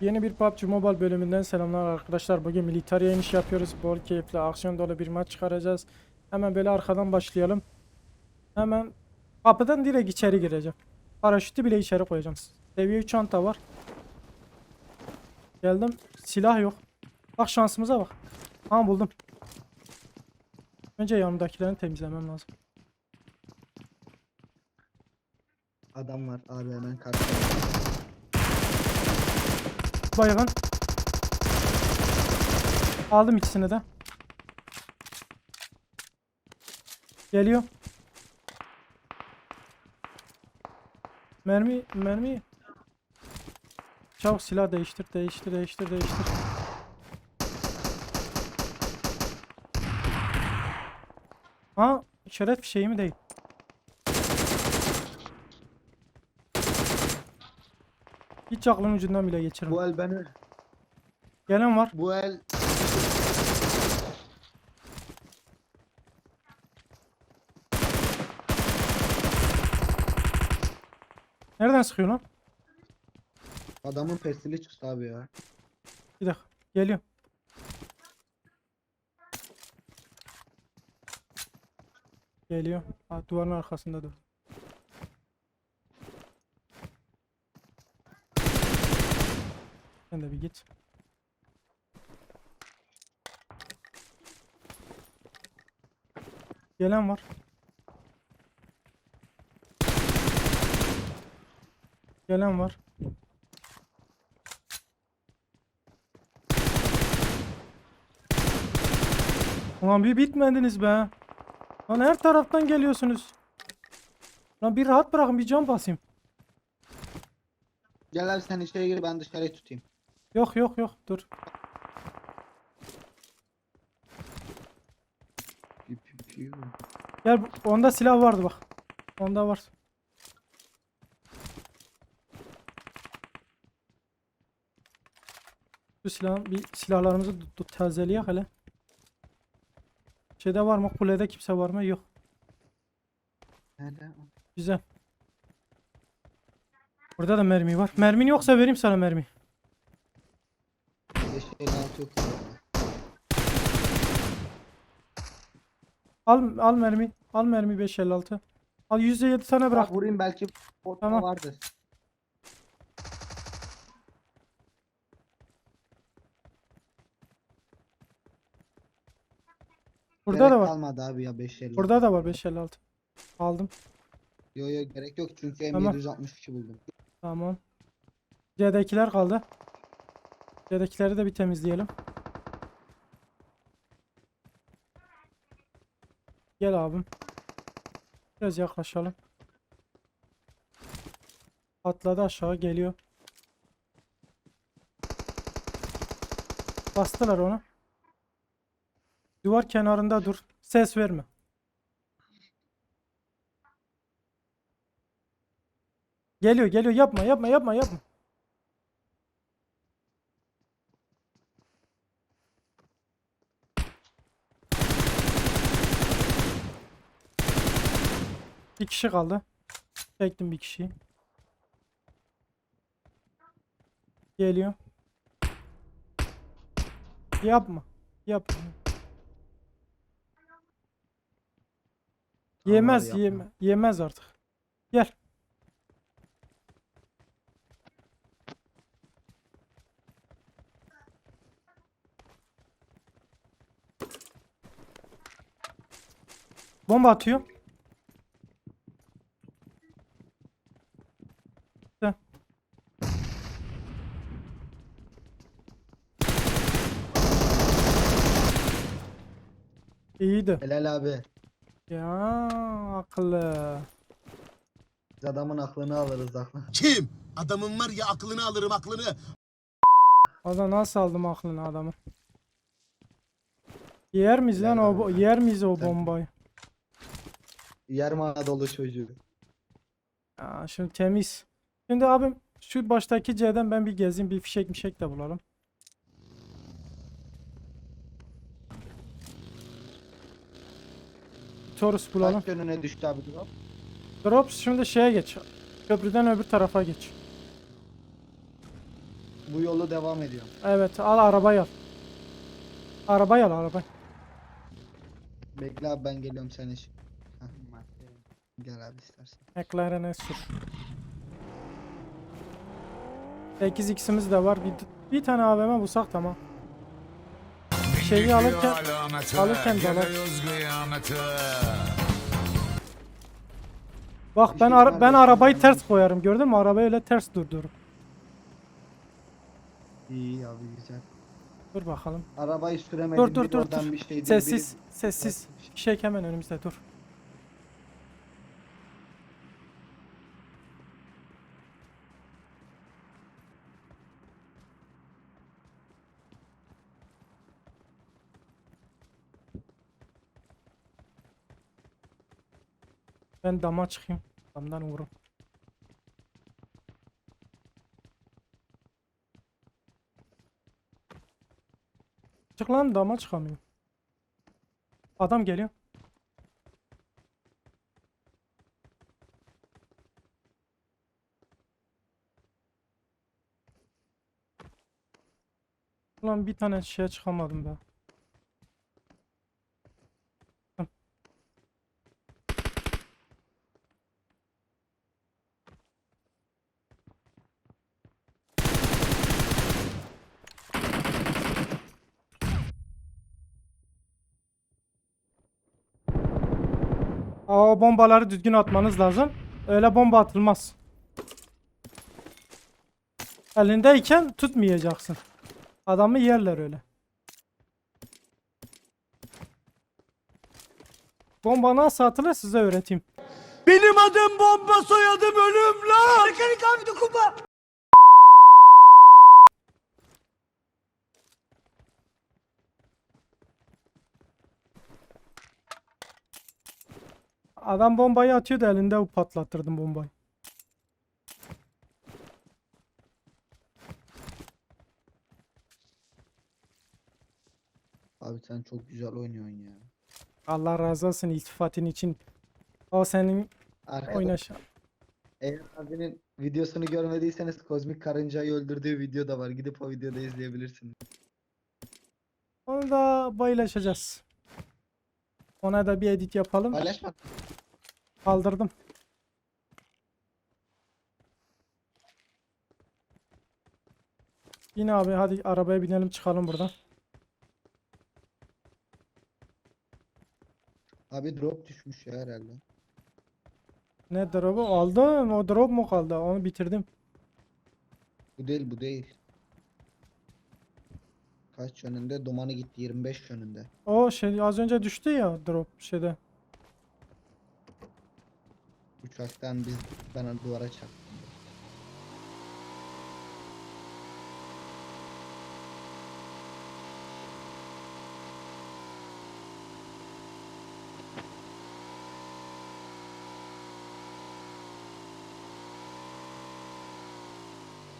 Yeni bir PUBG Mobile bölümünden selamlar arkadaşlar. Bugün militariye iniş yapıyoruz. Bol keyifli, aksiyon dolu bir maç çıkaracağız. Hemen böyle arkadan başlayalım. Hemen kapıdan direkt içeri gireceğim. Paraşütü bile içeri koyacağım. Seviye 3 çanta var. Geldim. Silah yok. Bak şansımıza bak. Ha buldum. Önce yanımdakilerini temizlemem lazım. Adam var abi hemen karşıda. Baygın. Aldım ikisini de. Geliyor. Mermi, mermi. Çabuk silah değiştir, değiştir, değiştir, değiştir. Ha, işaret bir şey mi değil? Hiç aklın ucundan bile geçirme. Bu el beni Gelen var. bu el Nereden sıkıyor lan? adamın pestili çıktı abi ya. Bir dakika. Geliyor. Geliyor. Ha, duvarın arkasında dur. Sen de bir git. Gelen var. Gelen var. Ulan bir bitmediniz be. Lan her taraftan geliyorsunuz. Lan bir rahat bırakın bir can basayım. Gel abi sen içeri gir ben dışarıyı tutayım. Yok yok yok dur. Gel bu- onda silah vardı bak. Onda var. Şu silah bir silahlarımızı tut- tut- tazeleyek hele. Şeyde var mı? Kulede kimse var mı? Yok. Güzel. Burada da mermi var. Mermin yoksa vereyim sana mermi. Yok. Al al mermi. Al mermi 556. Al %7 tane Bırak bırak. vurayım belki ortada Tamam. vardır. Burada Gerek da var. kalmadı abi ya 5 el. Burada da var 556. Aldım. Yo yo gerek yok çünkü Tamam. M762 buldum. Tamam. C'dekiler kaldı. C'dekileri de bir temizleyelim. Gel abim. Biraz yaklaşalım. Atladı aşağı geliyor. Bastılar onu. Duvar kenarında dur. Ses verme. Geliyor geliyor yapma yapma yapma yapma. Bir kişi kaldı. Çektim bir kişiyi. Geliyor. Yapma. Yapma. Tamam Yemez yapma. yeme yemez artık. Gel. Bomba atıyor. İyiydi. Helal abi. Ya akıllı. Biz adamın aklını alırız aklını. Kim? Adamın var ya aklını alırım aklını. O da nasıl aldım aklını adamı? Yer miyiz lan o bo- yer miyiz o bombayı? Yarım Anadolu çocuğu. Ya şimdi temiz. Şimdi abim şu baştaki C'den ben bir gezeyim bir fişek mişek de bulalım. Torus bulalım. Kaç önüne düştü abi drop? Drops şimdi şeye geç. Köprüden öbür tarafa geç. bu yolu devam ediyorum. Evet al arabayı al. Arabayı al arabayı. Bekle abi ben geliyorum senin için. Gel abi istersen. McLaren'e sür. 8x'imiz de var. Bir, bir tane AVM bulsak tamam. Şeyi alırken alırken de alır. Bak ben ara- ben arabayı ters koyarım. Gördün mü? Arabayı öyle ters durdururum. İyi abi güzel. Dur bakalım. Arabayı süremedim. Dur dur bir dur dur. bir şey değil, Sessiz sessiz. Şey hemen önümüzde dur. Ben dama çıkayım. Damdan vururum. Çık lan dama çıkamıyorum. Adam geliyor. Ulan bir tane şeye çıkamadım be. Aa, bombaları düzgün atmanız lazım. Öyle bomba atılmaz. Elindeyken tutmayacaksın. Adamı yerler öyle. Bomba nasıl atılır size öğreteyim. Benim adım bomba soyadım ölüm lan. Mekanik abi dokunma. Adam bombayı atıyordu elinde patlattırdım bombayı. Abi sen çok güzel oynuyorsun ya. Allah razı olsun iltifatın için. O senin Arkada oynaş. Eğer abinin videosunu görmediyseniz kozmik karıncayı öldürdüğü video da var. Gidip o videoda izleyebilirsiniz. Onu da paylaşacağız. Ona da bir edit yapalım. Paylaşma. Kaldırdım. Yine abi hadi arabaya binelim çıkalım buradan. Abi drop düşmüş ya herhalde. Ne drop'u aldım. O drop mu kaldı? Onu bitirdim. Bu değil bu değil. Kaç yönünde? Dumanı gitti 25 yönünde. O şey az önce düştü ya drop şeyde. Uçaktan biz bana duvara çarptım.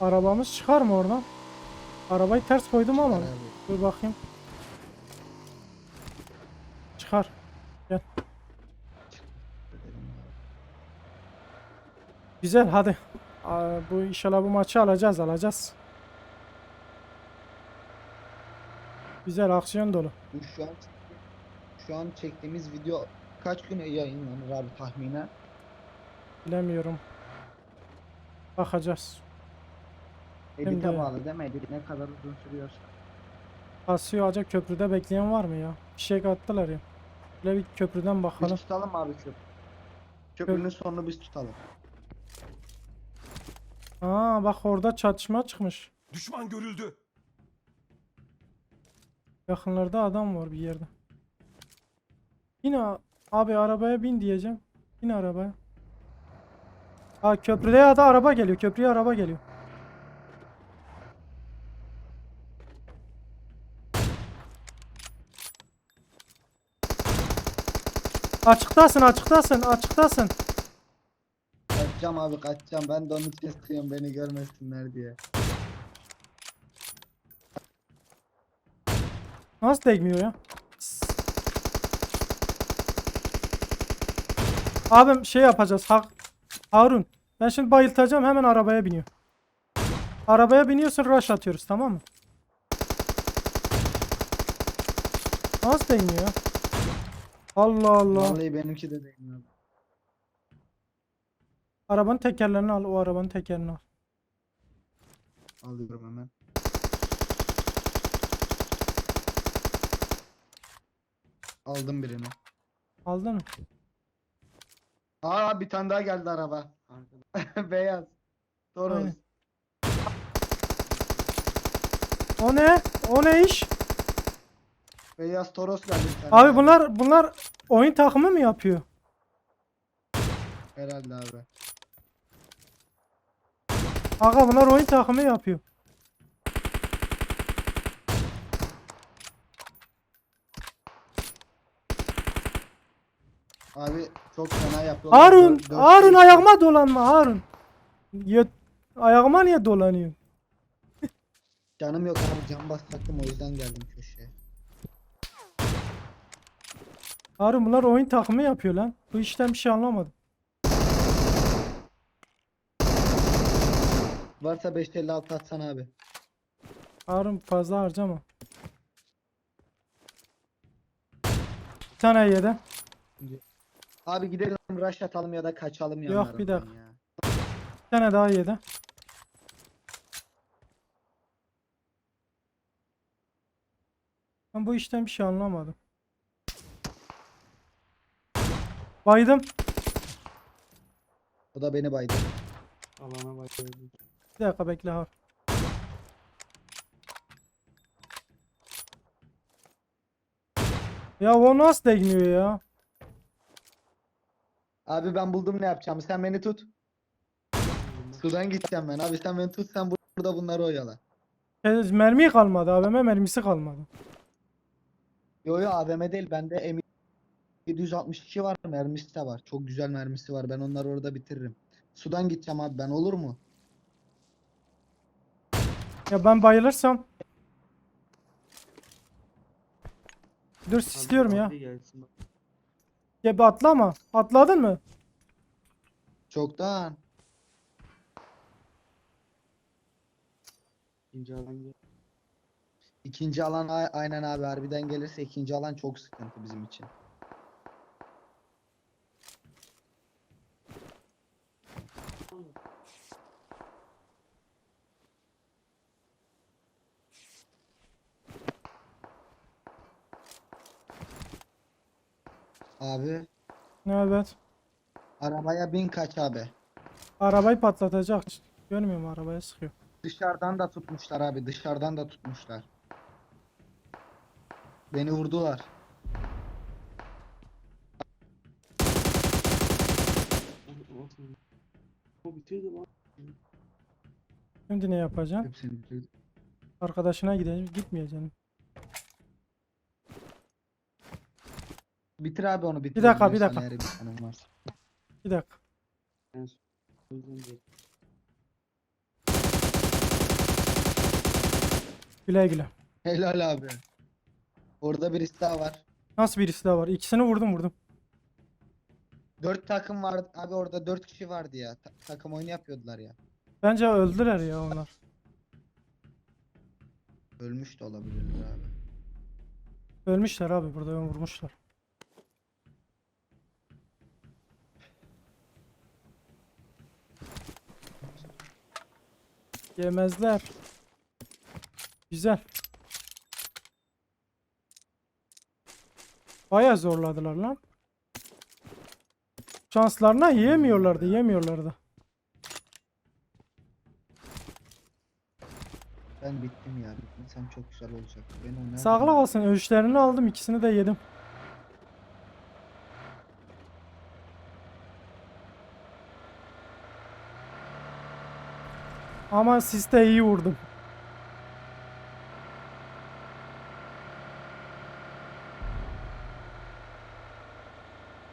Arabamız çıkar mı oradan? Arabayı ters koydum ama. Dur bakayım. Çıkar. Dedim ya. Güzel hadi. Bu inşallah bu maçı alacağız alacağız. Güzel aksiyon dolu. Şu an şu an çektiğimiz video kaç güne yayınlanır abi tahminen? Bilemiyorum. Bakacağız. Edite Şimdi- bağlı değil mi? Edit ne kadar uzun sürüyorsa. Asya Ağaca köprüde bekleyen var mı ya? Bir şey attılar ya. Böyle bir köprüden Biz bakalım. tutalım abi köprü. Köprünün sonunu biz tutalım. Aa bak orada çatışma çıkmış. Düşman görüldü. Yakınlarda adam var bir yerde. Yine abi arabaya bin diyeceğim. Bin arabaya. Aa köprüde ya da araba geliyor. Köprüye araba geliyor. Açıktasın, açıktasın, açıktasın. Kaçacağım abi kaçacağım. Ben de onun için sıkıyorum beni görmesinler diye. Nasıl değmiyor ya? Abim şey yapacağız. Ha Harun. Ben şimdi bayıltacağım hemen arabaya biniyor. Arabaya biniyorsun rush atıyoruz tamam mı? Nasıl değmiyor ya? Allah Allah. Vallahi benimki de abi. Arabanın tekerlerini al. O arabanın tekerini al. Alıyorum hemen. Aldım birini. Aldın mı? Aa bir tane daha geldi araba. Beyaz. Toros. Aynen. O ne? O ne iş? Beyaz Toros geldi bir tane. Abi bunlar bunlar oyun takımı mı yapıyor? Herhalde abi. Aga bunlar oyun takımı yapıyor. Abi çok fena yapıyorlar. Harun, Dört- dört Harun ayağıma dolanma Harun. Ya, ayağıma niye dolanıyor? Canım yok abi can basacaktım o yüzden geldim köşeye. Harun bunlar oyun takımı yapıyor lan. Bu işten bir şey anlamadım. Varsa 556 atsana abi. Harun fazla harcama. Bir tane yedi. Abi gidelim rush atalım ya da kaçalım Yok, yanlarından bir dakika. ya. Bir tane daha yedi. Ben bu işten bir şey anlamadım. Baydım. O da beni baydı. Alana başladı. Bir dakika bekle Harun. Ya o nasıl değmiyor ya? Abi ben buldum ne yapacağımı sen beni tut. Sudan gideceğim ben abi sen beni tut sen bur- burada bunları oyala. E, Mermi kalmadı. AVM mermisi kalmadı. Yo yo AVM değil bende M762 var mermisi de var. Çok güzel mermisi var ben onları orada bitiririm. Sudan gideceğim abi ben olur mu? Ya ben bayılırsam. Dur istiyorum ya. Hadi gelsin bak. Ya bir atlama. Atladın mı? Çoktan. İkinci alan gel. İkinci alan a- aynen abi harbiden gelirse ikinci alan çok sıkıntı bizim için. Abi Evet. arabaya bin kaç abi. Arabayı patlatacak. Görmüyor musun arabaya sıkıyor. Dışarıdan da tutmuşlar abi dışarıdan da tutmuşlar. Beni vurdular. O, o, o bitirdi lan. Şimdi ne? Hepsini bitirdim. Arkadaşına gideceğim. Gitmeyeceksin. Bitir abi onu bitir. dakika, bir dakika. eğer imkanın varsa. Bir dakika. Güle güle. Helal abi. Orada birisi daha var. Nasıl birisi daha var? İkisini vurdum vurdum. Dört takım vardı. Abi orada dört kişi vardı ya. Ta- takım oyunu yapıyordular ya. Bence öldüler ya onlar. Ölmüş de olabilirler abi. Ölmüşler abi burada vurmuşlar. Yemezler. Güzel. Baya zorladılar lan. Şanslarına yiyemiyorlardı, yemiyorlardı. Ben bittim ya. Bitmesem çok güzel olacak. Ben onu Sağlık olsun. Ölçülerini aldım. ikisini de yedim. Ama siste iyi vurdum.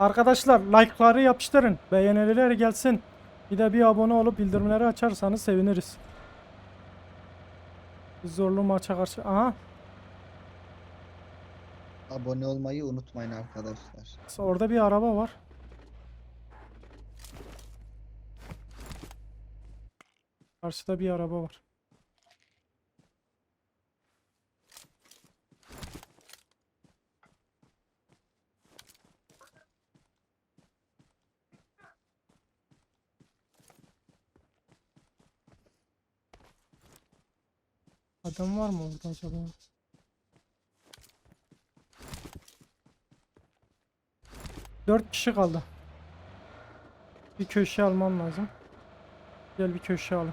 Arkadaşlar like'ları yapıştırın. Beğeniler gelsin. Bir de bir abone olup bildirimleri açarsanız seviniriz. Zorlu maça karşı. Aha. Abone olmayı unutmayın arkadaşlar. Orada bir araba var. Karşıda bir araba var. Adam var mı orada acaba? Dört kişi kaldı. Bir köşe almam lazım. Gel bir köşe al.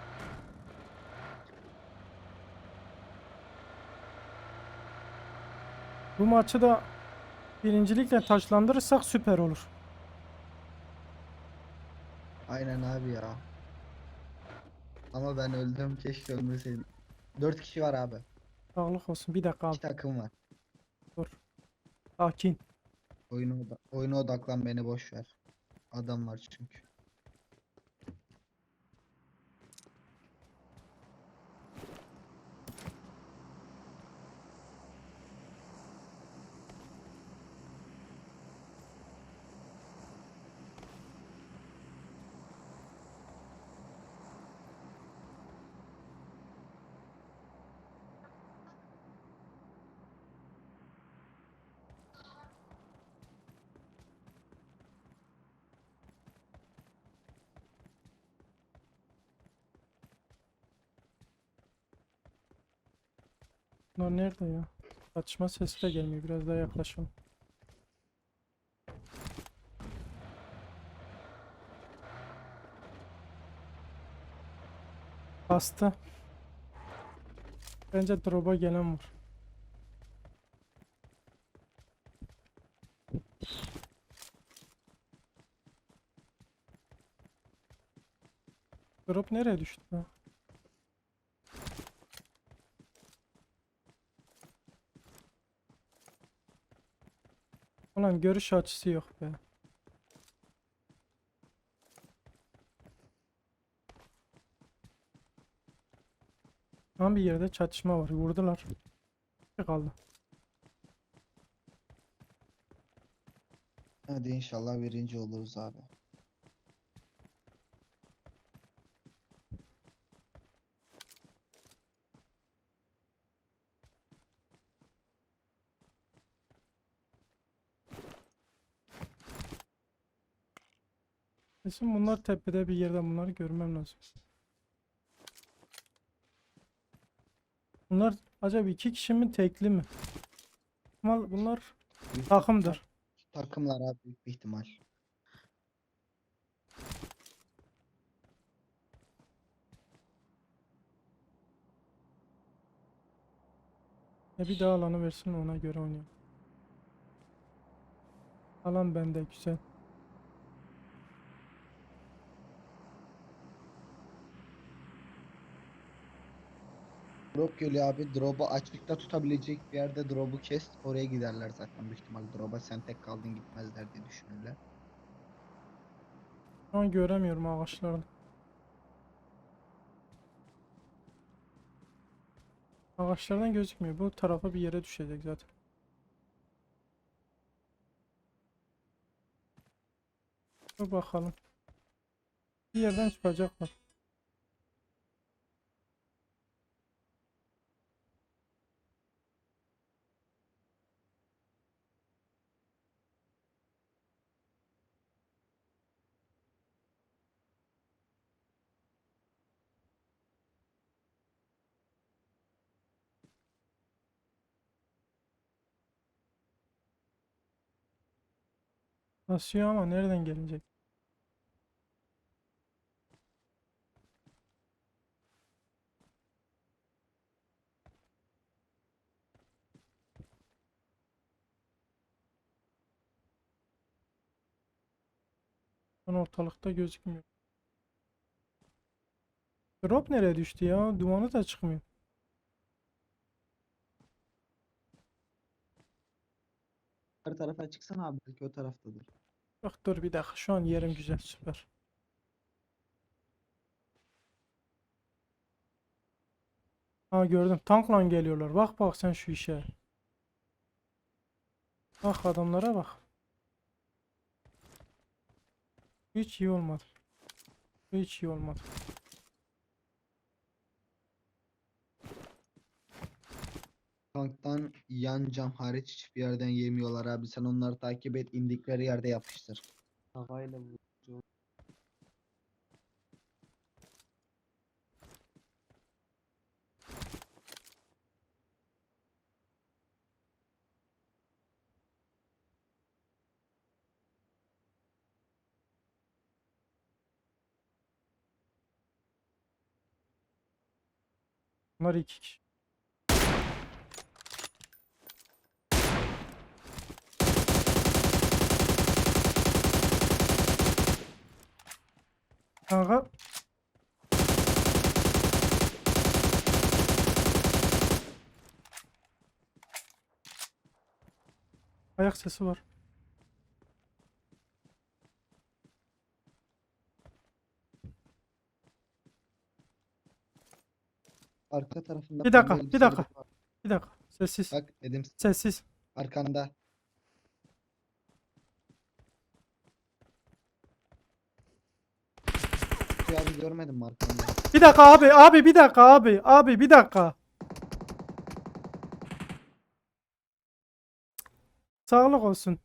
Bu maçı da birincilikle taçlandırırsak süper olur. Aynen abi ya. Ama ben öldüm keşke ölmeseydim. 4 kişi var abi. Sağlık olsun. Bir dakika abi. İki takım var. Sakin. Oyuna, oda- oyuna odaklan beni boş ver. Adam var çünkü. Bunlar nerede ya? Çatışma sesi de gelmiyor. Biraz daha yaklaşalım. Bastı. Bence drop'a gelen var. Drop nereye düştü Ulan görüş açısı yok be. Tam bir yerde çatışma var. Vurdular. Bir kaldı. Hadi inşallah birinci oluruz abi. Kesin bunlar tepede bir yerde bunları görmem lazım. Bunlar acaba iki kişi mi tekli mi? Bunlar, bunlar takımdır. Takımlar abi büyük bir ihtimal. Ya bir daha alanı versin ona göre oynayalım. Alan bende güzel. Drop geliyor abi. Drop'u açıkta tutabilecek bir yerde drop'u kes. Oraya giderler zaten büyük ihtimal. Drop'a sen tek kaldın gitmezler diye düşünürler. Şu an göremiyorum ağaçlarını. Ağaçlardan gözükmüyor. Bu tarafa bir yere düşecek zaten. Dur bakalım. Bir yerden çıkacaklar. Basıyor ama nereden gelecek? An ortalıkta gözükmüyor. Drop nereye düştü ya? Dumanı da çıkmıyor. Her tarafa çıksana abi belki o taraftadır. Bak dur bir dakika. Şu an yerim güzel. Süper. Ha gördüm. Tankla geliyorlar. Bak bak sen şu işe. Bak adamlara bak. Hiç iyi olmadı. Hiç iyi olmadı. Tanktan yan cam hariç hiçbir yerden yemiyorlar abi. Sen onları takip et. indikleri yerde yapıştır. Havayla vuracağım. Bunlar iki kişi. Kanka. Ayak sesi var. Arka tarafında Bir dakika, bir dakika. Bir dakika. Sessiz. Bak dedim Sessiz. arkanda. Görmedim mi arkanda? Bir dakika abi, abi bir dakika abi, abi bir dakika. Sağlık olsun.